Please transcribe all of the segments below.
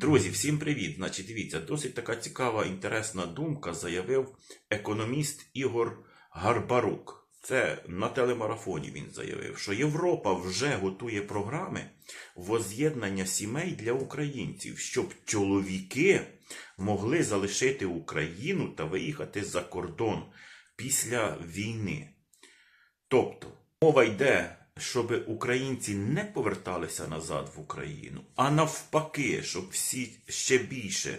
Друзі, всім привіт! Значить, дивіться, досить така цікава, інтересна думка заявив економіст Ігор Гарбарук. Це на телемарафоні він заявив, що Європа вже готує програми воз'єднання сімей для українців, щоб чоловіки могли залишити Україну та виїхати за кордон після війни. Тобто, мова йде, щоб українці не поверталися назад в Україну, а навпаки, щоб всі ще більше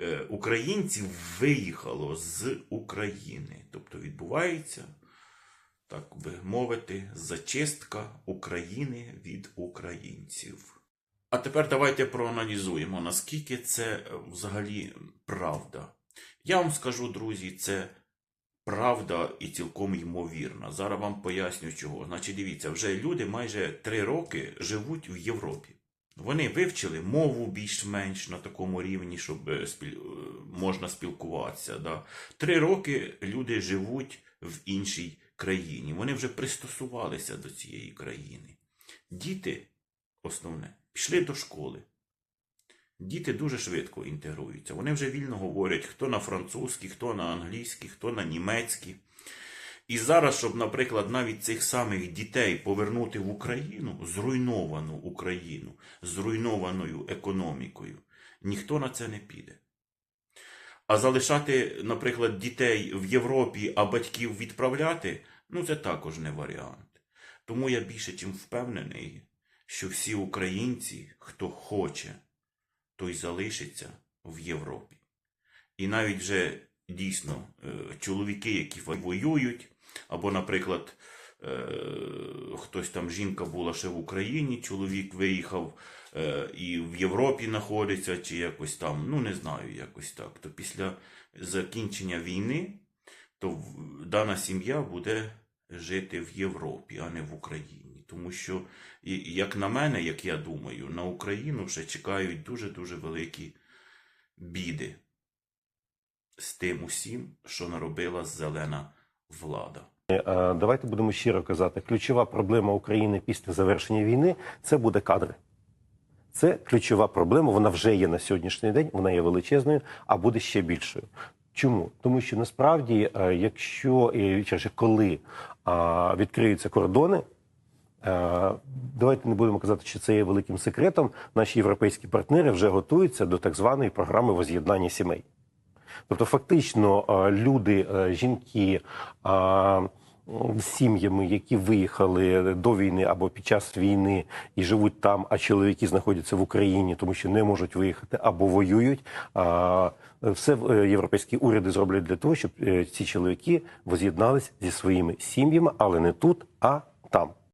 е, українців виїхало з України. Тобто відбувається, так би мовити, зачистка України від українців. А тепер давайте проаналізуємо, наскільки це е, взагалі правда. Я вам скажу, друзі, це правда і цілком ймовірна. Зараз вам поясню чого. Значить, дивіться, вже люди майже три роки живуть в Європі. Вони вивчили мову більш-менш на такому рівні, щоб е, е, можна спілкуватися. Да. Три роки люди живуть в іншій країні. Вони вже пристосувалися до цієї країни. Діти, основне, пішли до школи. Діти дуже швидко інтегруються. Вони вже вільно говорять, хто на французькій, хто на англійській, хто на німецькій. І зараз, щоб, наприклад, навіть цих самих дітей повернути в Україну, зруйновану Україну, зруйнованою економікою, ніхто на це не піде. А залишати, наприклад, дітей в Європі, а батьків відправляти, ну це також не варіант. Тому я більше чим впевнений, що всі українці, хто хоче, той залишиться в Європі. І навіть вже дійсно е, чоловіки, які воюють, або, наприклад, е, хтось там жінка була ще в Україні, чоловік виїхав е, і в Європі знаходиться, чи якось там, ну не знаю, якось так. То після закінчення війни, то дана сім'я буде жити в Європі, а не в Україні. Тому що, як на мене, як я думаю, на Україну ще чекають дуже-дуже великі біди з тим усім, що наробила зелена влада. Е, Давайте будемо щиро казати. Ключова проблема України після завершення війни це буде кадри. Це ключова проблема. Вона вже є на сьогоднішній день. Вона є величезною, а буде ще більшою. Чому? Тому що насправді, е, якщо чи коли відкриються кордони, е, давайте не будемо казати, що це є великим секретом. Наші європейські партнери вже готуються до так званої програми воз'єднання сімей. Тобто, фактично, е, люди, е, жінки е, сім'ями, які виїхали до війни або під час війни і живуть там, а чоловіки знаходяться в Україні, тому що не можуть виїхати або воюють. е, Все е, європейські уряди зроблять для того, щоб е, ці чоловіки воз'єднались зі своїми сім'ями, але не тут, а там.